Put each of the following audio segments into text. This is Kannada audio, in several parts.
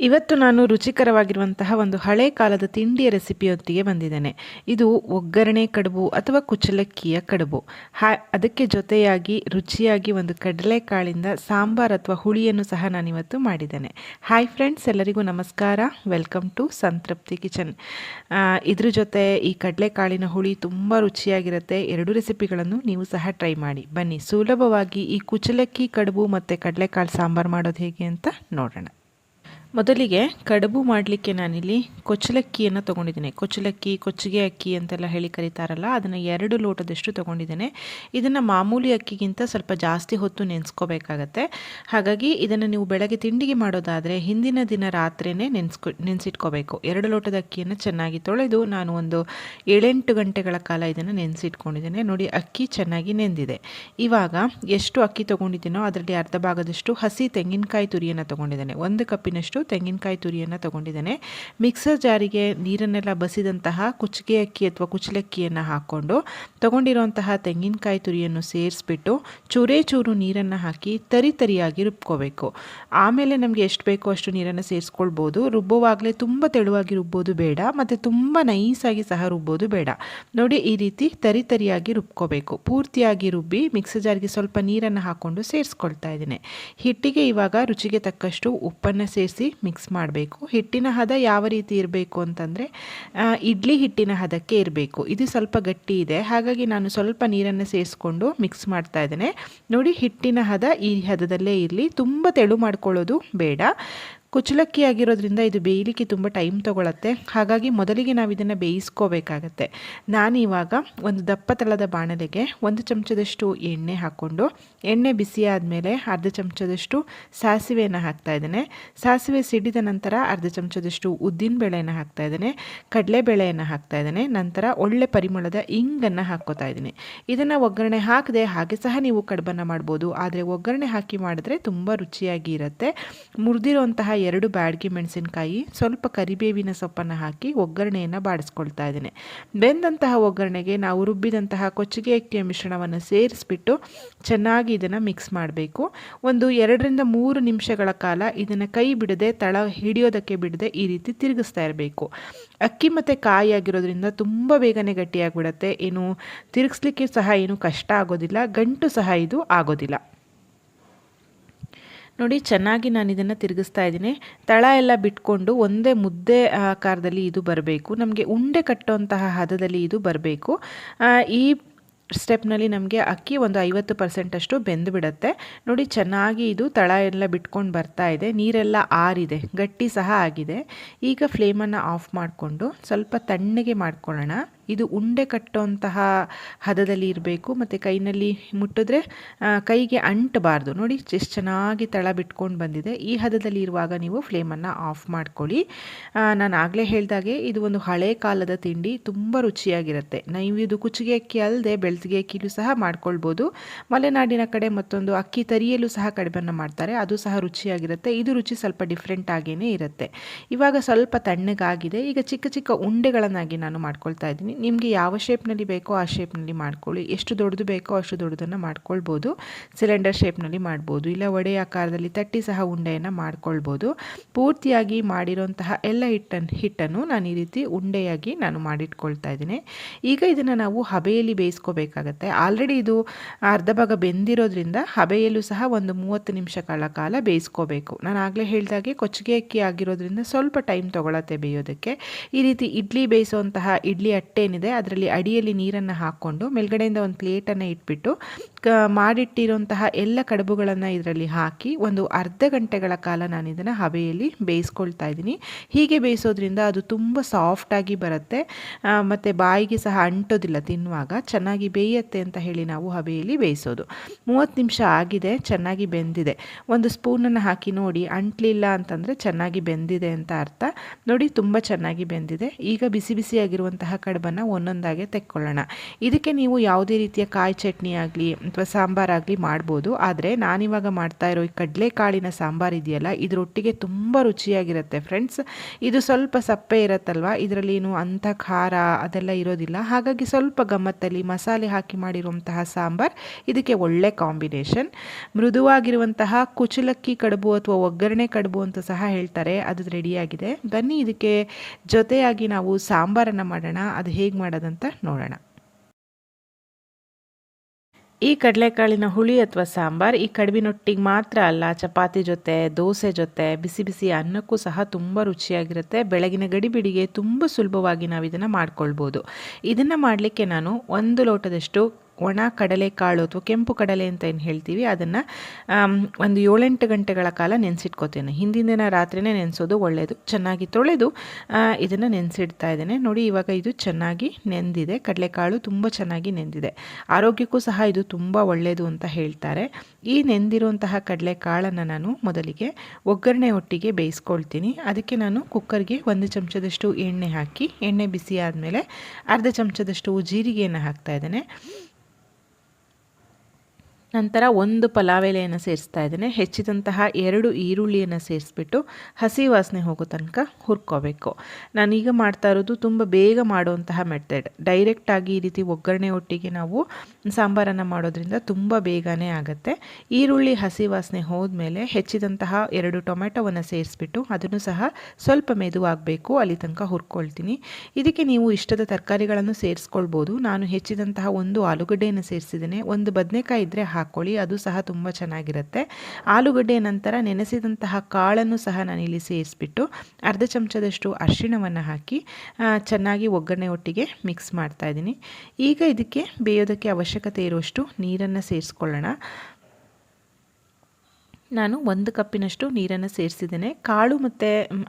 ಇವತ್ತು ನಾನು ರುಚಿಕರವಾಗಿರುವಂತಹ ಒಂದು ಹಳೆ ಕಾಲದ ತಿಂಡಿಯ ರೆಸಿಪಿಯೊಂದಿಗೆ ಬಂದಿದ್ದೇನೆ. ಇದು ಒಗ್ಗರಣೆ ಕಡುಬು ಅಥವಾ ಕುಚಲಕ್ಕಿಯ ಕಡುಬು. ಹಾ, ಅದಕ್ಕೆ ಜೊತೆಯಾಗಿ ರುಚಿಯಾಗಿ ಒಂದು ಕಡಲೆಕಾಳಿಂದ ಸಾಂಬಾರ್ ಅಥವಾ ಹುಳಿಯನ್ನು ಸಹ ನಾನಿವತ್ತು ಮಾಡಿದ್ದೇನೆ. ಹಾಯ್ ಫ್ರೆಂಡ್ಸ್ ಎಲ್ಲರಿಗೂ ನಮಸ್ಕಾರ. Welcome to Santrupti kitchen. ಇದ್ರ ಜೊತೆ ಈ ಕಡಲೆಕಾಳಿನ ಹುಳಿ ತುಂಬ ರುಚಿಯಾಗಿರುತ್ತೆ. ಎರಡು ರೆಸಿಪಿಗಳನ್ನು ನೀವು ಸಹ ಟ್ರೈ ಮಾಡಿ. ಬನ್ನಿ. ಸುಲಭವಾಗಿ ಈ ಕುಚಲಕ್ಕಿ ಕಡುಬು ಮತ್ತು ಕಡಲೆಕಾಳು ಸಾಂಬಾರು ಮಾಡೋದು ಹೇಗೆ ಅಂತ ನೋಡೋಣ. ಮೊದಲಿಗೆ ಕಡುಬು ಮಾಡಲಿಕ್ಕೆ ನಾನಿಲ್ಲಿ ಕೊಚ್ಚಲಕ್ಕಿಯನ್ನು ತೊಗೊಂಡಿದ್ದೀನಿ. ಕೊಚ್ಚಲಕ್ಕಿ, ಕೊಚ್ಚಿಗೆ ಅಕ್ಕಿ ಅಂತೆಲ್ಲ ಹೇಳಿ ಕರೀತಾರಲ್ಲ, ಅದನ್ನು ಎರಡು ಲೋಟದಷ್ಟು ತೊಗೊಂಡಿದ್ದೇನೆ. ಇದನ್ನು ಮಾಮೂಲಿ ಅಕ್ಕಿಗಿಂತ ಸ್ವಲ್ಪ ಜಾಸ್ತಿ ಹೊತ್ತು ನೆನೆಸ್ಕೋಬೇಕಾಗತ್ತೆ. ಹಾಗಾಗಿ ಇದನ್ನು ನೀವು ಬೆಳಗ್ಗೆ ತಿಂಡಿಗೆ ಮಾಡೋದಾದರೆ ಹಿಂದಿನ ದಿನ ರಾತ್ರಿಯೇ ನೆನೆಸ್ಕೊ, ನೆನೆಸಿಟ್ಕೋಬೇಕು. ಎರಡು ಲೋಟದ ಅಕ್ಕಿಯನ್ನು ಚೆನ್ನಾಗಿ ತೊಳೆದು ನಾನು ಒಂದು ಏಳೆಂಟು ಗಂಟೆಗಳ ಕಾಲ ಇದನ್ನು ನೆನೆಸಿಟ್ಕೊಂಡಿದ್ದೇನೆ. ನೋಡಿ ಅಕ್ಕಿ ಚೆನ್ನಾಗಿ ನೆಂದಿದೆ. ಇವಾಗ ಎಷ್ಟು ಅಕ್ಕಿ ತೊಗೊಂಡಿದ್ದೀನೋ ಅದರಲ್ಲಿ ಅರ್ಧ ಭಾಗದಷ್ಟು ಹಸಿ ತೆಂಗಿನಕಾಯಿ ತುರಿಯನ್ನು ತೊಗೊಂಡಿದ್ದೇನೆ. ಒಂದು ಕಪ್ಪಿನಷ್ಟು ತೆಂಗಿನಕಾಯಿ ತುರಿಯನ್ನು ತೊಗೊಂಡಿದ್ದೇನೆ. ಮಿಕ್ಸರ್ ಜಾರಿಗೆ ನೀರನ್ನೆಲ್ಲ ಬಸಿದಂತಹ ಕುಚ್ಚಿಗೆ ಅಕ್ಕಿ ಅಥವಾ ಕುಚ್ಚಲಕ್ಕಿಯನ್ನು ಹಾಕ್ಕೊಂಡು ತೊಗೊಂಡಿರುವಂತಹ ತೆಂಗಿನಕಾಯಿ ತುರಿಯನ್ನು ಸೇರಿಸ್ಬಿಟ್ಟು ಚೂರೇ ಚೂರು ನೀರನ್ನು ಹಾಕಿ ತರಿ ತರಿಯಾಗಿ ರುಬ್ಕೋಬೇಕು. ಆಮೇಲೆ ನಮಗೆ ಎಷ್ಟು ಬೇಕೋ ಅಷ್ಟು ನೀರನ್ನು ಸೇರಿಸ್ಕೊಳ್ಬೋದು. ರುಬ್ಬುವಾಗಲೇ ತುಂಬ ತೆಳುವಾಗಿ ರುಬ್ಬೋದು ಬೇಡ, ಮತ್ತು ತುಂಬ ನೈಸಾಗಿ ಸಹ ರುಬ್ಬೋದು ಬೇಡ. ನೋಡಿ, ಈ ರೀತಿ ತರಿ ತರಿಯಾಗಿ ರುಬ್ಕೋಬೇಕು. ಪೂರ್ತಿಯಾಗಿ ರುಬ್ಬಿ ಮಿಕ್ಸರ್ ಜಾರಿಗೆ ಸ್ವಲ್ಪ ನೀರನ್ನು ಹಾಕ್ಕೊಂಡು ಸೇರಿಸ್ಕೊಳ್ತಾ ಇದ್ದೀನಿ. ಹಿಟ್ಟಿಗೆ ಇವಾಗ ರುಚಿಗೆ ತಕ್ಕಷ್ಟು ಉಪ್ಪನ್ನು ಸೇರಿಸಿ ಮಿಕ್ಸ್ ಮಾಡಬೇಕು. ಹಿಟ್ಟಿನ ಹದ ಯಾವ ರೀತಿ ಇರಬೇಕು ಅಂತಂದರೆ ಇಡ್ಲಿ ಹಿಟ್ಟಿನ ಹದಕ್ಕೆ ಇರಬೇಕು. ಇದು ಸ್ವಲ್ಪ ಗಟ್ಟಿ ಇದೆ. ಹಾಗಾಗಿ ನಾನು ಸ್ವಲ್ಪ ನೀರನ್ನು ಸೇರಿಸ್ಕೊಂಡು ಮಿಕ್ಸ್ ಮಾಡ್ತಾ ಇದ್ದೇನೆ. ನೋಡಿ, ಹಿಟ್ಟಿನ ಹದ ಈ ಹದದಲ್ಲೇ ಇರಲಿ. ತುಂಬ ತೆಳು ಮಾಡ್ಕೊಳ್ಳೋದು ಬೇಡ. ಕುಚ್ಚಲಕ್ಕಿ ಆಗಿರೋದ್ರಿಂದ ಇದು ಬೇಯಲಿಕ್ಕೆ ತುಂಬ ಟೈಮ್ ತೊಗೊಳತ್ತೆ. ಹಾಗಾಗಿ ಮೊದಲಿಗೆ ನಾವು ಇದನ್ನು ಬೇಯಿಸ್ಕೋಬೇಕಾಗತ್ತೆ. ನಾನು ಇವಾಗ ಒಂದು ದಪ್ಪ ತಳದ ಬಾಣಲೆಗೆ ಒಂದು ಚಮಚದಷ್ಟು ಎಣ್ಣೆ ಹಾಕ್ಕೊಂಡು, ಎಣ್ಣೆ ಬಿಸಿ ಆದಮೇಲೆ ಅರ್ಧ ಚಮಚದಷ್ಟು ಸಾಸಿವೆಯನ್ನು ಹಾಕ್ತಾ ಇದ್ದೇನೆ. ಸಾಸಿವೆ ಸಿಡಿದ ನಂತರ ಅರ್ಧ ಚಮಚದಷ್ಟು ಉದ್ದಿನ ಬೇಳೆಯನ್ನು ಹಾಕ್ತಾ ಇದ್ದೇನೆ. ಕಡಲೆಬೇಳೆಯನ್ನು ಹಾಕ್ತಾ ಇದ್ದೇನೆ. ನಂತರ ಒಳ್ಳೆ ಪರಿಮಳದ ಇಂಗನ್ನು ಹಾಕ್ಕೋತಾ ಇದ್ದೀನಿ. ಇದನ್ನು ಒಗ್ಗರಣೆ ಹಾಕದೆ ಹಾಗೆ ಸಹ ನೀವು ಕಡುಬನ್ನು ಮಾಡ್ಬೋದು. ಆದರೆ ಒಗ್ಗರಣೆ ಹಾಕಿ ಮಾಡಿದ್ರೆ ತುಂಬ ರುಚಿಯಾಗಿ ಇರುತ್ತೆ. ಮುರಿದಿರುವಂತಹ ಎರಡು ಬ್ಯಾಡ್ಗೆ ಮೆಣಸಿನಕಾಯಿ, ಸ್ವಲ್ಪ ಕರಿಬೇವಿನ ಸೊಪ್ಪನ್ನು ಹಾಕಿ ಒಗ್ಗರಣೆಯನ್ನು ಬಾಡಿಸ್ಕೊಳ್ತಾ ಇದ್ದೀನಿ. ಬೆಂದಂತಹ ಒಗ್ಗರಣೆಗೆ ನಾವು ರುಬ್ಬಿದಂತಹ ಕೊಚ್ಚಿಗೆ ಅಕ್ಕಿಯ ಮಿಶ್ರಣವನ್ನು ಸೇರಿಸ್ಬಿಟ್ಟು ಚೆನ್ನಾಗಿ ಇದನ್ನು ಮಿಕ್ಸ್ ಮಾಡಬೇಕು. ಒಂದು ಎರಡರಿಂದ ಮೂರು ನಿಮಿಷಗಳ ಕಾಲ ಇದನ್ನು ಕೈ ಬಿಡದೆ, ತಳ ಹಿಡಿಯೋದಕ್ಕೆ ಬಿಡದೆ ಈ ರೀತಿ ತಿರುಗಿಸ್ತಾ ಇರಬೇಕು. ಅಕ್ಕಿ ಮತ್ತು ಕಾಯಿ ಆಗಿರೋದ್ರಿಂದ ತುಂಬ ಬೇಗನೆ ಗಟ್ಟಿಯಾಗಿಬಿಡುತ್ತೆ. ಏನು ತಿರುಗಿಸ್ಲಿಕ್ಕೆ ಸಹ ಏನು ಕಷ್ಟ ಆಗೋದಿಲ್ಲ, ಗಂಟು ಸಹ ಇದು ಆಗೋದಿಲ್ಲ. ನೋಡಿ, ಚೆನ್ನಾಗಿ ನಾನು ಇದನ್ನು ತಿರುಗಿಸ್ತಾ ಇದ್ದೀನಿ. ತಳ ಎಲ್ಲ ಬಿಟ್ಕೊಂಡು ಒಂದೇ ಮುದ್ದೆ ಆಕಾರದಲ್ಲಿ ಇದು ಬರಬೇಕು. ನಮಗೆ ಉಂಡೆ ಕಟ್ಟುವಂತಹ ಹದದಲ್ಲಿ ಇದು ಬರಬೇಕು. ಈ ಸ್ಟೆಪ್ನಲ್ಲಿ ನಮಗೆ ಅಕ್ಕಿ ಒಂದು ಐವತ್ತು ಪರ್ಸೆಂಟಷ್ಟು ಬೆಂದು ಬಿಡುತ್ತೆ. ನೋಡಿ, ಚೆನ್ನಾಗಿ ಇದು ತಳ ಎಲ್ಲ ಬಿಟ್ಕೊಂಡು ಬರ್ತಾ ಇದೆ. ನೀರೆಲ್ಲ ಆರಿದೆ. ಗಟ್ಟಿ ಸಹ ಆಗಿದೆ. ಈಗ ಫ್ಲೇಮನ್ನು ಆಫ್ ಮಾಡಿಕೊಂಡು ಸ್ವಲ್ಪ ತಣ್ಣಗೆ ಮಾಡ್ಕೊಳ್ಳೋಣ. ಇದು ಉಂಡೆ ಕಟ್ಟುವಂತಹ ಹದದಲ್ಲಿ ಇರಬೇಕು. ಮತ್ತು ಕೈನಲ್ಲಿ ಮುಟ್ಟಿದ್ರೆ ಕೈಗೆ ಅಂಟಬಾರ್ದು. ನೋಡಿ, ಎಷ್ಟು ಚೆನ್ನಾಗಿ ತಳ ಬಿಟ್ಕೊಂಡು ಬಂದಿದೆ. ಈ ಹದದಲ್ಲಿ ಇರುವಾಗ ನೀವು ಫ್ಲೇಮನ್ನು ಆಫ್ ಮಾಡ್ಕೊಳ್ಳಿ. ನಾನು ಆಗಲೇ ಹೇಳಿದಾಗೆ ಇದು ಒಂದು ಹಳೆ ಕಾಲದ ತಿಂಡಿ, ತುಂಬ ರುಚಿಯಾಗಿರುತ್ತೆ. ನೀವು ಇದು ಕುಚ್ಚಿಗೆ ಅಕ್ಕಿ ಅಲ್ಲದೆ ಬೆಳ್ತಿಗೆ ಅಕ್ಕಿಲೂ ಸಹ ಮಾಡ್ಕೊಳ್ಬೋದು. ಮಲೆನಾಡಿನ ಕಡೆ ಮತ್ತೊಂದು ಅಕ್ಕಿ ತರಿಯಲು ಸಹ ಕಡಿಮೆಯನ್ನು ಮಾಡ್ತಾರೆ. ಅದು ಸಹ ರುಚಿಯಾಗಿರುತ್ತೆ. ಇದು ರುಚಿ ಸ್ವಲ್ಪ ಡಿಫ್ರೆಂಟ್ ಆಗೇ ಇರುತ್ತೆ. ಇವಾಗ ಸ್ವಲ್ಪ ತಣ್ಣಗಾಗಿದೆ. ಈಗ ಚಿಕ್ಕ ಚಿಕ್ಕ ಉಂಡೆಗಳನ್ನಾಗಿ ನಾನು ಮಾಡ್ಕೊಳ್ತಾ ಇದ್ದೀನಿ. ನಿಮಗೆ ಯಾವ ಶೇಪ್ನಲ್ಲಿ ಬೇಕೋ ಆ ಶೇಪ್ನಲ್ಲಿ ಮಾಡ್ಕೊಳ್ಳಿ. ಎಷ್ಟು ದೊಡ್ಡದು ಬೇಕೋ ಅಷ್ಟು ದೊಡ್ಡದನ್ನು ಮಾಡ್ಕೊಳ್ಬೋದು. ಸಿಲಿಂಡರ್ ಶೇಪ್ನಲ್ಲಿ ಮಾಡ್ಬೋದು. ಇಲ್ಲ ಒಡೆ ಆಕಾರದಲ್ಲಿ ತಟ್ಟಿ ಸಹ ಉಂಡೆಯನ್ನು ಮಾಡ್ಕೊಳ್ಬೋದು. ಪೂರ್ತಿಯಾಗಿ ಮಾಡಿರೋಂತಹ ಎಲ್ಲ ಹಿಟ್ಟನ್ನು ಹಿಟ್ಟನ್ನು ನಾನು ಈ ರೀತಿ ಉಂಡೆಯಾಗಿ ನಾನು ಮಾಡಿಟ್ಕೊಳ್ತಾ ಇದ್ದೀನಿ. ಈಗ ಇದನ್ನು ನಾವು ಹಬೆಯಲ್ಲಿ ಬೇಯಿಸ್ಕೋಬೇಕಾಗತ್ತೆ. ಆಲ್ರೆಡಿ ಇದು ಅರ್ಧ ಭಾಗ ಬೆಂದಿರೋದ್ರಿಂದ ಹಬೆಯಲ್ಲೂ ಸಹ ಒಂದು ಮೂವತ್ತು ನಿಮಿಷಗಳ ಕಾಲ ಬೇಯಿಸ್ಕೋಬೇಕು. ನಾನು ಆಗಲೇ ಹೇಳಿದಾಗೆ ಕೊಚ್ಚಿಗೆ ಅಕ್ಕಿ ಆಗಿರೋದ್ರಿಂದ ಸ್ವಲ್ಪ ಟೈಮ್ ತೊಗೊಳತ್ತೆ ಬೇಯೋದಕ್ಕೆ. ಈ ರೀತಿ ಇಡ್ಲಿ ಬೇಯಿಸುವಂತಹ ಇಡ್ಲಿ ಅಟ್ಟೆ ಏನಿದೆ, ಅದರಲ್ಲಿ ಅಡಿಯಲ್ಲಿ ನೀರನ್ನು ಹಾಕ್ಕೊಂಡು ಮೇಲ್ಗಡೆಯಿಂದ ಒಂದು ಪ್ಲೇಟನ್ನು ಇಟ್ಬಿಟ್ಟು, ಕ, ಮಾಡಿಟ್ಟಿರುವಂತಹ ಎಲ್ಲ ಕಡುಬುಗಳನ್ನು ಇದರಲ್ಲಿ ಹಾಕಿ ಒಂದು ಅರ್ಧ ಗಂಟೆಗಳ ಕಾಲ ನಾನು ಇದನ್ನು ಹಬೆಯಲ್ಲಿ ಬೇಯಿಸ್ಕೊಳ್ತಾ ಇದ್ದೀನಿ. ಹೀಗೆ ಬೇಯಿಸೋದ್ರಿಂದ ಅದು ತುಂಬ ಸಾಫ್ಟಾಗಿ ಬರುತ್ತೆ. ಮತ್ತು ಬಾಯಿಗೆ ಸಹ ಅಂಟೋದಿಲ್ಲ ತಿನ್ನುವಾಗ, ಚೆನ್ನಾಗಿ ಬೇಯತ್ತೆ ಅಂತ ಹೇಳಿ ನಾವು ಹಬೆಯಲ್ಲಿ ಬೇಯಿಸೋದು. ಮೂವತ್ತು ನಿಮಿಷ ಆಗಿದೆ, ಚೆನ್ನಾಗಿ ಬೆಂದಿದೆ. ಒಂದು ಸ್ಪೂನನ್ನು ಹಾಕಿ ನೋಡಿ, ಅಂಟ್ಲಿಲ್ಲ ಅಂತಂದರೆ ಚೆನ್ನಾಗಿ ಬೆಂದಿದೆ ಅಂತ ಅರ್ಥ. ನೋಡಿ, ತುಂಬ ಚೆನ್ನಾಗಿ ಬೆಂದಿದೆ. ಈಗ ಬಿಸಿ ಬಿಸಿಯಾಗಿರುವಂತಹ ಕಡುಬನ್ನು ರೆಸಿಪಿಗಳನ್ನು ಒಂದೊಂದಾಗೆ ತೆಕ್ಕೊಳ್ಳೋಣ. ಇದಕ್ಕೆ ನೀವು ಯಾವುದೇ ರೀತಿಯ ಕಾಯಿ ಚಟ್ನಿ ಆಗಲಿ ಅಥವಾ ಸಾಂಬಾರಾಗಲಿ ಮಾಡ್ಬೋದು. ಆದರೆ ನಾನಿವಾಗ ಮಾಡ್ತಾ ಇರೋ ಈ ಕಡಲೆಕಾಳಿನ ಸಾಂಬಾರ್ ಇದೆಯಲ್ಲ, ಇದರೊಟ್ಟಿಗೆ ತುಂಬ ರುಚಿಯಾಗಿರುತ್ತೆ ಫ್ರೆಂಡ್ಸ್. ಇದು ಸ್ವಲ್ಪ ಸಪ್ಪೆ ಇರುತ್ತಲ್ವ, ಇದರಲ್ಲಿ ಏನು ಅಂಥ ಖಾರ ಅದೆಲ್ಲ ಇರೋದಿಲ್ಲ. ಹಾಗಾಗಿ ಸ್ವಲ್ಪ ಗಮ್ಮತ್ತಲ್ಲಿ ಮಸಾಲೆ ಹಾಕಿ ಮಾಡಿರುವಂತಹ ಸಾಂಬಾರ್, ಇದಕ್ಕೆ ಒಳ್ಳೆ ಕಾಂಬಿನೇಷನ್. ಮೃದುವಾಗಿರುವಂತಹ ಕುಚಲಕ್ಕಿ ಕಡುಬು ಅಥವಾ ಒಗ್ಗರಣೆ ಕಡುಬು ಅಂತ ಸಹ ಹೇಳ್ತಾರೆ, ಅದು ರೆಡಿಯಾಗಿದೆ. ಬನ್ನಿ, ಇದಕ್ಕೆ ಜೊತೆಯಾಗಿ ನಾವು ಸಾಂಬಾರನ್ನು ಮಾಡೋಣ. ಅದು ಹೇಗೆ ಮಾಡೋದಂತ ನೋಡೋಣ. ಈ ಕಡಲೆಕಾಳಿನ ಹುಳಿ ಅಥವಾ ಸಾಂಬಾರ್ ಈ ಕಡುಬಿನೊಟ್ಟಿಗೆ ಮಾತ್ರ ಅಲ್ಲ, ಚಪಾತಿ ಜೊತೆ, ದೋಸೆ ಜೊತೆ, ಬಿಸಿ ಬಿಸಿ ಅನ್ನಕ್ಕೂ ಸಹ ತುಂಬ ರುಚಿಯಾಗಿರುತ್ತೆ. ಬೆಳಗಿನ ಗಡಿಬಿಡಿಗೆ ತುಂಬ ಸುಲಭವಾಗಿ ನಾವು ಇದನ್ನು ಮಾಡ್ಕೊಳ್ಬೋದು. ಇದನ್ನು ಮಾಡಲಿಕ್ಕೆ ನಾನು ಒಂದು ಲೋಟದಷ್ಟು ಒಣ ಕಡಲೆಕಾಳು ಅಥವಾ ಕೆಂಪು ಕಡಲೆ ಅಂತ ಏನು ಹೇಳ್ತೀವಿ, ಅದನ್ನು ಒಂದು ಏಳೆಂಟು ಗಂಟೆಗಳ ಕಾಲ ನೆನೆಸಿಟ್ಕೋತೇನೆ. ಹಿಂದಿನ ದಿನ ರಾತ್ರಿನೇ ನೆನೆಸೋದು ಒಳ್ಳೆಯದು ಚೆನ್ನಾಗಿ ತೊಳೆದು ಇದನ್ನು ನೆನೆಸಿಡ್ತಾ ಇದ್ದೇನೆ. ನೋಡಿ, ಇವಾಗ ಇದು ಚೆನ್ನಾಗಿ ನೆಂದಿದೆ. ಕಡಲೆಕಾಳು ತುಂಬ ಚೆನ್ನಾಗಿ ನೆಂದಿದೆ. ಆರೋಗ್ಯಕ್ಕೂ ಸಹ ಇದು ತುಂಬ ಒಳ್ಳೆಯದು ಅಂತ ಹೇಳ್ತಾರೆ. ಈ ನೆಂದಿರುವಂತಹ ಕಡಲೆಕಾಳನ್ನು ನಾನು ಮೊದಲಿಗೆ ಒಗ್ಗರಣೆ ಒಟ್ಟಿಗೆ ಬೇಯಿಸ್ಕೊಳ್ತೀನಿ. ಅದಕ್ಕೆ ನಾನು ಕುಕ್ಕರ್ಗೆ ಒಂದು ಚಮಚದಷ್ಟು ಎಣ್ಣೆ ಹಾಕಿ, ಎಣ್ಣೆ ಬಿಸಿ ಆದಮೇಲೆ ಅರ್ಧ ಚಮಚದಷ್ಟು ಜೀರಿಗೆಯನ್ನು ಹಾಕ್ತಾ ಇದ್ದೇನೆ. ನಂತರ ಒಂದು ಪಲಾವ್ ಎಲೆಯನ್ನು ಸೇರಿಸ್ತಾ ಇದ್ದೇನೆ. ಹೆಚ್ಚಿದಂತಹ ಎರಡು ಈರುಳ್ಳಿಯನ್ನು ಸೇರಿಸ್ಬಿಟ್ಟು ಹಸಿ ವಾಸನೆ ಹೋಗೋ ತನಕ ಹುರ್ಕೋಬೇಕು. ನಾನೀಗ ಮಾಡ್ತಾ ಇರೋದು ತುಂಬ ಬೇಗ ಮಾಡುವಂತಹ ಮೆಥಡ್ ಡೈರೆಕ್ಟಾಗಿ ಈ ರೀತಿ ಒಗ್ಗರಣೆ ಒಟ್ಟಿಗೆ ನಾವು ಸಾಂಬಾರನ್ನು ಮಾಡೋದ್ರಿಂದ ತುಂಬ ಬೇಗನೆ ಆಗುತ್ತೆ. ಈರುಳ್ಳಿ ಹಸಿ ವಾಸನೆ ಹೋದ್ಮೇಲೆ ಹೆಚ್ಚಿದಂತಹ ಎರಡು ಟೊಮೆಟೊವನ್ನು ಸೇರಿಸ್ಬಿಟ್ಟು ಅದನ್ನು ಸಹ ಸ್ವಲ್ಪ ಮೆದುವಾಗಬೇಕು ಅಲ್ಲಿ ತನಕ ಹುರ್ಕೊಳ್ತೀನಿ. ಇದಕ್ಕೆ ನೀವು ಇಷ್ಟದ ತರಕಾರಿಗಳನ್ನು ಸೇರಿಸ್ಕೊಳ್ಬೋದು. ನಾನು ಹೆಚ್ಚಿದಂತಹ ಒಂದು ಆಲೂಗಡ್ಡೆಯನ್ನು ಸೇರಿಸಿದ್ದೇನೆ. ಒಂದು ಬದನೆಕಾಯಿ ಇದ್ದರೆ ಹಾಕ್ಕೊಳ್ಳಿ ಅದು ಸಹ ತುಂಬ ಚೆನ್ನಾಗಿರುತ್ತೆ. ಆಲೂಗಡ್ಡೆ ನಂತರ ನೆನೆಸಿದಂತಹ ಕಾಳನ್ನು ಸಹ ನಾನು ಇಲ್ಲಿ ಸೇರಿಸ್ಬಿಟ್ಟು ಅರ್ಧ ಚಮಚದಷ್ಟು ಅರಿಶಿಣವನ್ನು ಹಾಕಿ ಚೆನ್ನಾಗಿ ಒಗ್ಗರಣೆ ಒಟ್ಟಿಗೆ ಮಿಕ್ಸ್ ಮಾಡ್ತಾ ಇದ್ದೀನಿ. ಈಗ ಇದಕ್ಕೆ ಬೇಯೋದಕ್ಕೆ ಅವಶ್ಯಕತೆ ಇರುವಷ್ಟು ನೀರನ್ನು ಸೇರಿಸ್ಕೊಳ್ಳೋಣ. ನಾನು ಒಂದು ಕಪ್ಪಿನಷ್ಟು ನೀರನ್ನು ಸೇರಿಸಿದ್ದೇನೆ. ಕಾಳು ಮತ್ತು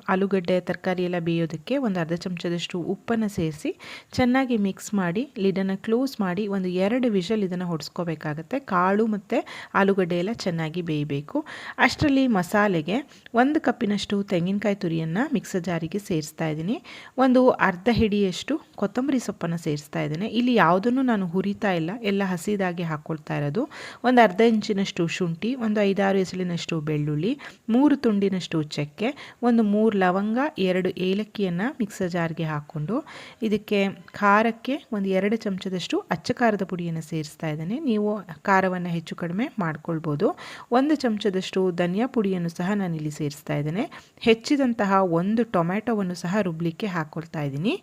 ಆಲೂಗಡ್ಡೆ, ತರಕಾರಿ ಎಲ್ಲ ಬೇಯೋದಕ್ಕೆ ಒಂದು ಅರ್ಧ ಚಮಚದಷ್ಟು ಉಪ್ಪನ್ನು ಸೇರಿಸಿ ಚೆನ್ನಾಗಿ ಮಿಕ್ಸ್ ಮಾಡಿ ಲಿಡನ್ನು ಕ್ಲೋಸ್ ಮಾಡಿ ಒಂದು ಎರಡು ವಿಷಲ್ ಇದನ್ನು ಹೊಡ್ಸ್ಕೋಬೇಕಾಗತ್ತೆ. ಕಾಳು ಮತ್ತು ಆಲೂಗಡ್ಡೆ ಎಲ್ಲ ಚೆನ್ನಾಗಿ ಬೇಯಬೇಕು. ಅಷ್ಟರಲ್ಲಿ ಮಸಾಲೆಗೆ ಒಂದು ಕಪ್ಪಿನಷ್ಟು ತೆಂಗಿನಕಾಯಿ ತುರಿಯನ್ನು ಮಿಕ್ಸರ್ ಜಾರಿಗೆ ಸೇರಿಸ್ತಾ ಇದ್ದೀನಿ. ಒಂದು ಅರ್ಧ ಹಿಡಿಯಷ್ಟು ಕೊತ್ತಂಬರಿ ಸೊಪ್ಪನ್ನು ಸೇರಿಸ್ತಾ ಇದ್ದೇನೆ. ಇಲ್ಲಿ ಯಾವುದನ್ನು ನಾನು ಹುರಿತಾ ಇಲ್ಲ. ಎಲ್ಲ ಹಸಿದಾಗಿ ಹಾಕ್ಕೊಳ್ತಾ ಇರೋದು. ಒಂದು ಅರ್ಧ ಇಂಚಿನಷ್ಟು ಶುಂಠಿ, ಒಂದು ಐದಾರು ಎಸಳಿನ ತುಂಡಿನಷ್ಟು ಬೆಳ್ಳುಳ್ಳಿ, ಮೂರು ತುಂಡಿನಷ್ಟು ಚಕ್ಕೆ ಒಂದು ಮೂರು ಲವಂಗ, ಎರಡು ಏಲಕ್ಕಿಯನ್ನು ಮಿಕ್ಸರ್ ಜಾರ್ಗೆ ಹಾಕ್ಕೊಂಡು ಇದಕ್ಕೆ ಖಾರಕ್ಕೆ ಒಂದು ಎರಡು ಚಮಚದಷ್ಟು ಅಚ್ಚ ಖಾರದ ಪುಡಿಯನ್ನು ಸೇರಿಸ್ತಾ ಇದ್ದೇನೆ. ನೀವು ಖಾರವನ್ನು ಹೆಚ್ಚು ಕಡಿಮೆ ಮಾಡ್ಕೊಳ್ಬೋದು. ಒಂದು ಚಮಚದಷ್ಟು ಧನಿಯಾ ಪುಡಿಯನ್ನು ಸಹ ನಾನಿಲ್ಲಿ ಸೇರಿಸ್ತಾ ಇದ್ದೇನೆ. ಹೆಚ್ಚಿದಂತಹ ಒಂದು ಟೊಮ್ಯಾಟೊವನ್ನು ಸಹ ರುಬ್ಲಿಕ್ಕೆ ಹಾಕ್ಕೊಳ್ತಾ ಇದ್ದೀನಿ.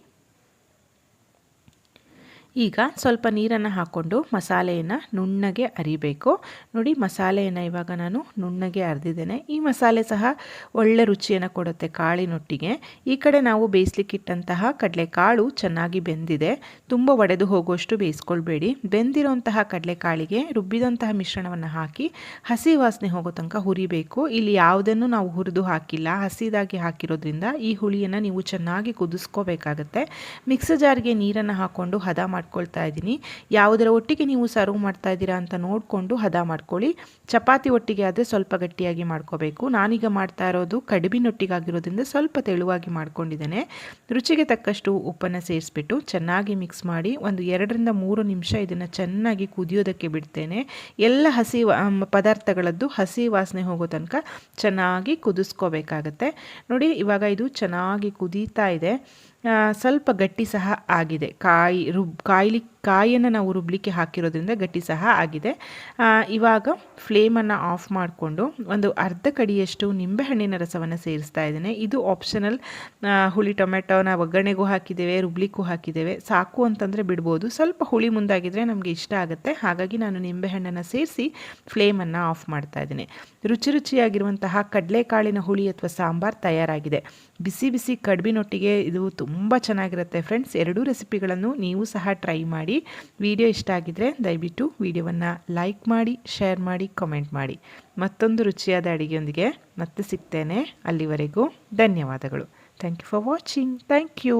ಈಗ ಸ್ವಲ್ಪ ನೀರನ್ನು ಹಾಕ್ಕೊಂಡು ಮಸಾಲೆಯನ್ನು ನುಣ್ಣಗೆ ಅರಿಬೇಕು. ನೋಡಿ, ಮಸಾಲೆಯನ್ನು ಇವಾಗ ನಾನು ನುಣ್ಣಗೆ ಅರಿದಿದ್ದೇನೆ. ಈ ಮಸಾಲೆ ಸಹ ಒಳ್ಳೆ ರುಚಿಯನ್ನು ಕೊಡುತ್ತೆ ಕಾಳಿನೊಟ್ಟಿಗೆ. ಈ ಕಡೆ ನಾವು ಬೇಯಿಸ್ಲಿಕ್ಕಿಟ್ಟಂತಹ ಕಡಲೆಕಾಳು ಚೆನ್ನಾಗಿ ಬೆಂದಿದೆ. ತುಂಬ ಒಡೆದು ಹೋಗುವಷ್ಟು ಬೇಯಿಸ್ಕೊಳ್ಬೇಡಿ. ಬೆಂದಿರುವಂತಹ ಕಡಲೆಕಾಳಿಗೆ ರುಬ್ಬಿದಂತಹ ಮಿಶ್ರಣವನ್ನು ಹಾಕಿ ಹಸಿ ವಾಸನೆ ಹೋಗೋ ತನಕ ಹುರಿಬೇಕು. ಇಲ್ಲಿ ಯಾವುದನ್ನು ನಾವು ಹುರಿದು ಹಾಕಿಲ್ಲ. ಹಸಿದಾಗಿ ಹಾಕಿರೋದ್ರಿಂದ ಈ ಹುಳಿಯನ್ನು ನೀವು ಚೆನ್ನಾಗಿ ಕುದಿಸ್ಕೋಬೇಕಾಗತ್ತೆ. ಮಿಕ್ಸರ್ ಜಾರ್ಗೆ ನೀರನ್ನು ಹಾಕ್ಕೊಂಡು ಹದ ಮಾಡಿ ಮಾಡ್ಕೊಳ್ತಾ ಇದ್ದೀನಿ. ಯಾವುದರ ಒಟ್ಟಿಗೆ ನೀವು ಸರ್ವ್ ಮಾಡ್ತಾ ಇದ್ದೀರಾ ಅಂತ ನೋಡಿಕೊಂಡು ಹದ ಮಾಡ್ಕೊಳ್ಳಿ. ಚಪಾತಿ ಒಟ್ಟಿಗೆ ಆದರೆ ಸ್ವಲ್ಪ ಗಟ್ಟಿಯಾಗಿ ಮಾಡ್ಕೋಬೇಕು. ನಾನೀಗ ಮಾಡ್ತಾ ಇರೋದು ಕಡುಬಿನೊಟ್ಟಿಗಾಗಿರೋದ್ರಿಂದ ಸ್ವಲ್ಪ ತೆಳುವಾಗಿ ಮಾಡ್ಕೊಂಡಿದ್ದೇನೆ. ರುಚಿಗೆ ತಕ್ಕಷ್ಟು ಉಪ್ಪನ್ನು ಸೇರಿಸ್ಬಿಟ್ಟು ಚೆನ್ನಾಗಿ ಮಿಕ್ಸ್ ಮಾಡಿ ಒಂದು ಎರಡರಿಂದ ಮೂರು ನಿಮಿಷ ಇದನ್ನು ಚೆನ್ನಾಗಿ ಕುದಿಯೋದಕ್ಕೆ ಬಿಡ್ತೇನೆ. ಎಲ್ಲ ಹಸಿ ಪದಾರ್ಥಗಳದ್ದು ಹಸಿ ವಾಸನೆ ಹೋಗೋ ತನಕ ಚೆನ್ನಾಗಿ ಕುದಿಸ್ಕೋಬೇಕಾಗತ್ತೆ. ನೋಡಿ, ಇವಾಗ ಇದು ಚೆನ್ನಾಗಿ ಕುದೀತಾ ಇದೆ. ಸ್ವಲ್ಪ ಗಟ್ಟಿ ಸಹ ಆಗಿದೆ. ಕಾಯಿ ರುಬ್ ಕಾಯಿಯನ್ನು ನಾವು ರುಬ್ಲಿಕ್ಕೆ ಹಾಕಿರೋದ್ರಿಂದ ಗಟ್ಟಿ ಸಹ ಆಗಿದೆ. ಇವಾಗ ಫ್ಲೇಮನ್ನು ಆಫ್ ಮಾಡಿಕೊಂಡು ಒಂದು ಅರ್ಧ ಕಡಿಯಷ್ಟು ನಿಂಬೆಹಣ್ಣಿನ ರಸವನ್ನು ಸೇರಿಸ್ತಾ ಇದ್ದೇನೆ. ಇದು ಆಪ್ಷನಲ್ ಹುಳಿ ಟೊಮೆಟೊನ ಒಗ್ಗರಣೆಗೂ ಹಾಕಿದ್ದೇವೆ, ರುಬ್ಲಿಕ್ಕೂ ಹಾಕಿದ್ದೇವೆ. ಸಾಕು ಅಂತಂದರೆ ಬಿಡ್ಬೋದು. ಸ್ವಲ್ಪ ಹುಳಿ ಮುಂದಾಗಿದ್ದರೆ ನಮಗೆ ಇಷ್ಟ ಆಗುತ್ತೆ. ಹಾಗಾಗಿ ನಾನು ನಿಂಬೆಹಣ್ಣನ್ನು ಸೇರಿಸಿ ಫ್ಲೇಮನ್ನು ಆಫ್ ಮಾಡ್ತಾ ಇದ್ದೀನಿ. ರುಚಿ ರುಚಿಯಾಗಿರುವಂತಹ ಕಡಲೆಕಾಳಿನ ಹುಳಿ ಅಥವಾ ಸಾಂಬಾರ್ ತಯಾರಾಗಿದೆ. ಬಿಸಿ ಬಿಸಿ ಕಡ್ಬಿನೊಟ್ಟಿಗೆ ಇದು ತುಂಬ ಚೆನ್ನಾಗಿರುತ್ತೆ. ಫ್ರೆಂಡ್ಸ್ ಎರಡೂ ರೆಸಿಪಿಗಳನ್ನು ನೀವು ಸಹ ಟ್ರೈ ಮಾಡಿ. ವಿಡಿಯೋ ಇಷ್ಟ ಆಗಿದ್ದರೆ ದಯವಿಟ್ಟು ವಿಡಿಯೋವನ್ನು ಲೈಕ್ ಮಾಡಿ, ಶೇರ್ ಮಾಡಿ, ಕಮೆಂಟ್ ಮಾಡಿ. ಮತ್ತೊಂದು ರುಚಿಯಾದ ಅಡುಗೆಯೊಂದಿಗೆ ಮತ್ತೆ ಸಿಗ್ತೇನೆ. ಅಲ್ಲಿವರೆಗೂ ಧನ್ಯವಾದಗಳು. Thank you for watching thank you